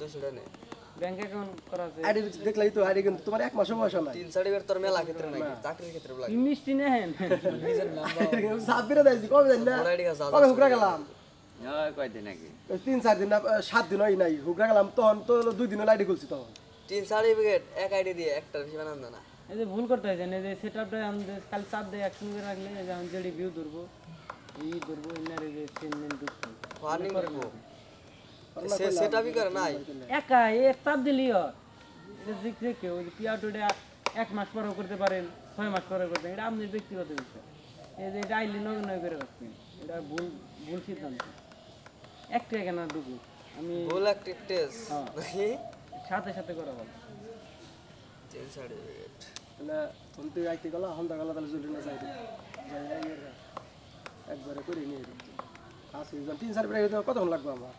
দুইশো টাকা নেই ব্যাংক অ্যাকাউন্ট করা আছে আইডি দেখলাই তো আইডি কিন্তু তোমার এক মাসও বয়স নাই। তিন সার্টিফিকেট তোর মেলা ক্ষেত্রে নাকি চাকরির ক্ষেত্রে লাগে কি মিষ্টি নেন সাব্বিরে দেয়ছি কবে জানি না? ওর আইডি কাছে কবে হুকরা গেলাম? কয়দিন নাকি ওই তিন চার দিন সাত দিন হয় নাই। হুকরা গেলাম তখন তো দুই দিন আইডি খুলছি তখন। তিন সার্টিফিকেট এক আইডি দিয়ে একটা বেশি বানান না। এই যে ভুল করতে হয় জানেন এই যে সেটআপটা আমাদের খালি চাপ দিয়ে একসঙ্গে রাখলে যে আমি যেটি ভিউ ধরবো এই ধরবো এই যে সেন মেন ঢুকছে সেটা বি করে নাই। একা এক চাপ দিলি এটা রেখে ওই পিয়ার এক মাস পরেও করতে পারেন ছয় মাস পরেও করতে পারেন এটা আপনার ব্যক্তিগত বিষয়। এই যে এটা আইলি নয় নয় করে রাখছেন এটা ভুল ভুল সিদ্ধান্ত। একটা কেন ঢুকু আমি ভুল একটা টেস্ট হ্যাঁ। সাথে সাথে করা ভালো। তিন সার্টিফিকেট তাহলে তুই আইতে গেলো হন্তা গেলো তাহলে না চাইতে একবারে করে নিয়ে দিচ্ছি তিন বেড়ে কতক্ষণ লাগবে আমার?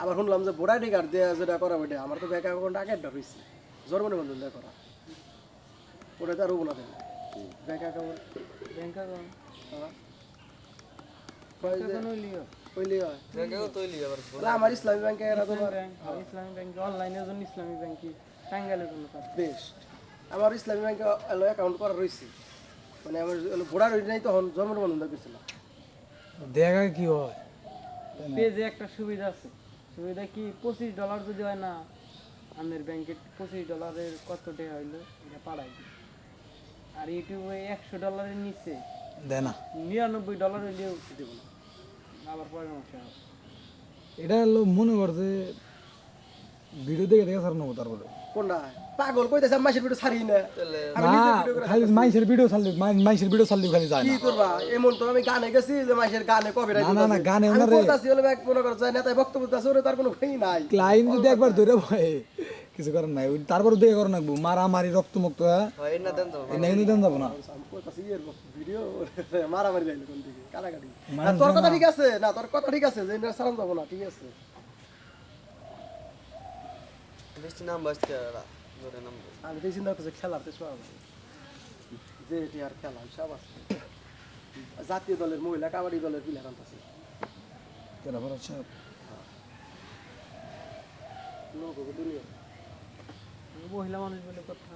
আবার শুনলাম যে আইডি কার্ড দিয়ে যেটা করা ওইটা আমার তো ব্যাগ অ্যাকাউন্ট আগে একটা রয়েছে জন্মনি বন্ধন দিয়ে করা। ওটা তো আর হব না তাহলে অ্যাকাউন্ট ব্যাংক অ্যাকাউন্ট হ্যাঁ। হইলিও কইলি হয়। ব্যাংকেও তৈরি আবার তাহলে আমার ইসলামী ব্যাংকে ব্যাংক ইসলামী ব্যাংক অনলাইনের জন্য ইসলামী ব্যাংকই টাঙ্গাইলের জন্য বেস্ট আমার ইসলামী ব্যাংকে অ্যাকাউন্ট করা রয়েছে মানে আমার ভোটার আইডি নাই তখন জন্মনি বন্ধন দিয়ে করছিলাম দেখা কি হয়? পেজে একটা সুবিধা আছে। সুবিধা কি পঁচিশ ডলার যদি হয় না আমাদের ব্যাংকে পঁচিশ ডলারের কত টাকা হইল এটা পাড়াই আর ইউটিউবে একশো ডলারের নিচে দেয় না। নিরানব্বই ডলার হইলেও দেবো না। আবার পরামর্শ এটা হলো মনে করছে ভিডিও দেখে দেখে সার নেব তারপরে। কোনটা? পাগল কইতেছে আমি মাসের ভিডিও ছাড়ি না। না ভিডিও করে খালি ভিডিও ভিডিও খালি যায় কি না। করবা? এমন তো আমি গানে গেছি যে মাসের গানে কবে না, না, না, গানে আমি বলতাছি হলো ব্যাগ মনে করছে নেতায় বক্তব্য দিতেছে ওরে তার কোনো ভয় নাই। যদি একবার ধরে ভয় কিছু করার নাই ওই তারপরে দেখে করার নাকবো মারামারি রক্ত মুক্ত হয় না দেন তো এনে কিন্তু দেন যাব না। আমি কইতাছি এর ভিডিও মারামারি যাইলো কোন দিকে? কাটাকাটি তোর কথা ঠিক আছে। না তোর কথা ঠিক আছে যে না যাব না ঠিক আছে। বৃষ্টি নাম বাজতে ধরে নাম আমি তো চিন্তা করতেছি খেলার তো সব। যে এটি আর খেলা সব আছে জাতীয় দলের মহিলা কাবাডি দলের প্লেয়ার আনতেছে তারপর আচ্ছা লোক দুনিয়া মহিলা মানুষ বলে কথা